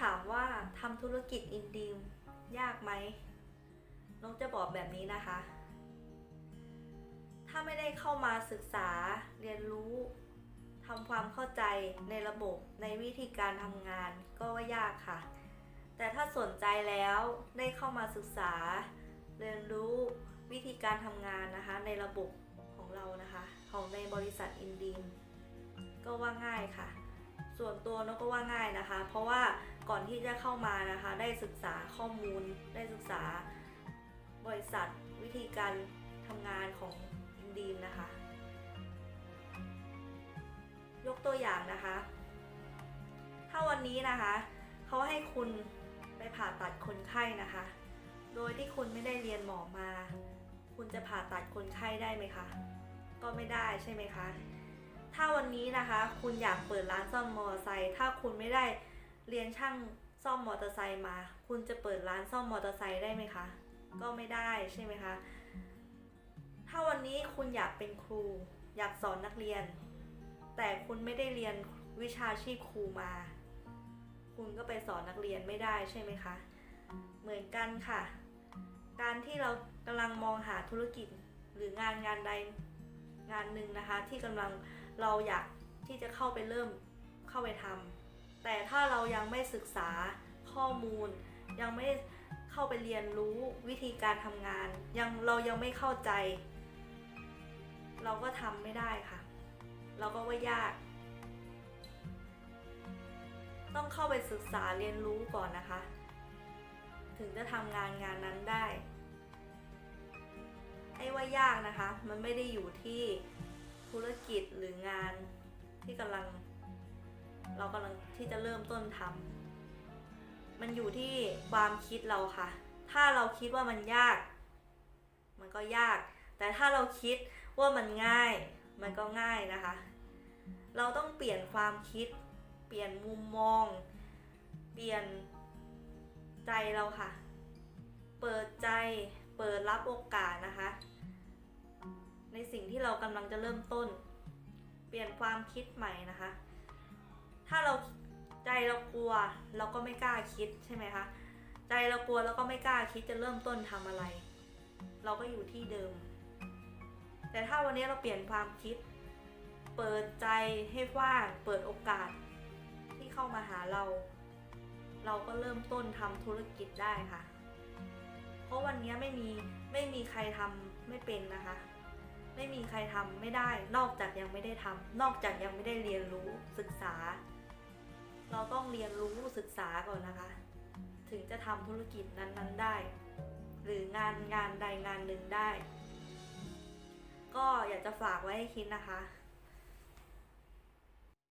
ถามว่าทำธุรกิจอินดีมยากไหมนกจะบอกแบบนี้นะคะ ถ้าไม่ได้เข้ามาศึกษาเรียนรู้ทำความเข้าใจในระบบในวิธีการทำงานก็ว่ายากค่ะ แต่ถ้าสนใจแล้วได้เข้ามาศึกษา เรียนรู้วิธีการทำงานนะคะ ในระบบของเรานะคะ ของในบริษัทอินดีมก็ว่าง่ายค่ะ ส่วนตัวนกก็ว่าง่ายนะคะ เพราะว่าก่อนที่จะเข้ามานะคะ ได้ศึกษาข้อมูล ได้ศึกษาบริษัทวิธีการทำงานของอินดีมนะคะ ยกตัวอย่างนะคะ ถ้าวันนี้นะคะเขาให้คุณไปผ่าตัดคนไข้นะคะ โดยที่คุณไม่ได้เรียนหมอมา คุณจะผ่าตัดคนไข้ได้ไหมคะ ก็ไม่ได้ใช่ไหมคะ นี้นะคะ คุณอยากเปิดร้านซ่อมมอเตอร์ไซค์ถ้าคุณไม่ได้เรียนช่างซ่อมมอเตอร์ไซค์มา คุณจะเปิดร้านซ่อมมอเตอร์ไซค์ได้ไหมคะ ก็ไม่ได้ใช่ไหมคะ ถ้าวันนี้คุณอยากเป็นครู อยากสอนนักเรียน แต่คุณไม่ได้เรียนวิชาชีพครูมา คุณก็ไปสอนนักเรียนไม่ได้ใช่ไหมคะ เหมือนกันค่ะ การที่เรากำลังมองหาธุรกิจหรืองานงานใดงานหนึ่งนะคะ ที่กำลัง เราอยากที่จะเข้าไปเริ่มเข้าไปทำแต่ถ้าเรายังไม่ศึกษาข้อมูล ยังไม่เข้าไปเรียนรู้วิธีการทำงาน ยังเรายังไม่เข้าใจ เราก็ทำไม่ได้ค่ะ เราก็ว่ายาก ต้องเข้าไปศึกษาเรียนรู้ก่อนนะคะ ถึงจะทำงานงานนั้นได้ไอ้ว่ายากนะคะ มันไม่ได้อยู่ที่ ธุรกิจหรืองานที่กำลัง เรากำลังที่จะเริ่มต้นทำมันอยู่ที่ความคิดเราค่ะ ถ้าเราคิดว่ามันยาก มันก็ยาก แต่ถ้าเราคิดว่ามันง่าย มันก็ง่ายนะคะ เราต้องเปลี่ยนความคิด เปลี่ยนมุมมอง เปลี่ยนใจเราค่ะ เปิดใจ เปิดรับโอกาสนะคะ ที่เรากำลังจะเริ่มต้น เปลี่ยนความคิดใหม่นะคะ ถ้าเราใจเรากลัวเราก็ไม่กล้าคิดใช่ไหมคะใจเรากลัวแล้วก็ไม่กล้าคิดจะเริ่มต้นทำอะไร เราก็อยู่ที่เดิม แต่ถ้าวันนี้เราเปลี่ยนความคิด เปิดใจให้กว่างเปิดโอกาสที่เข้ามาหาเรา เราก็เริ่มต้นทำธุรกิจได้ค่ะ เพราะวันนี้ไม่มีไม่มีใครทำไม่เป็นนะคะ ไม่มีใครทำไม่ได้ นอกจากยังไม่ได้ทำนอกจากยังไม่ได้เรียนรู้ศึกษา เราต้องเรียนรู้ศึกษาก่อนนะคะ ถึงจะทำธุรกิจนั้นๆได้ หรืองานงานใดงานหนึ่งได้ ก็อยากจะฝากไว้ให้คิดนะคะ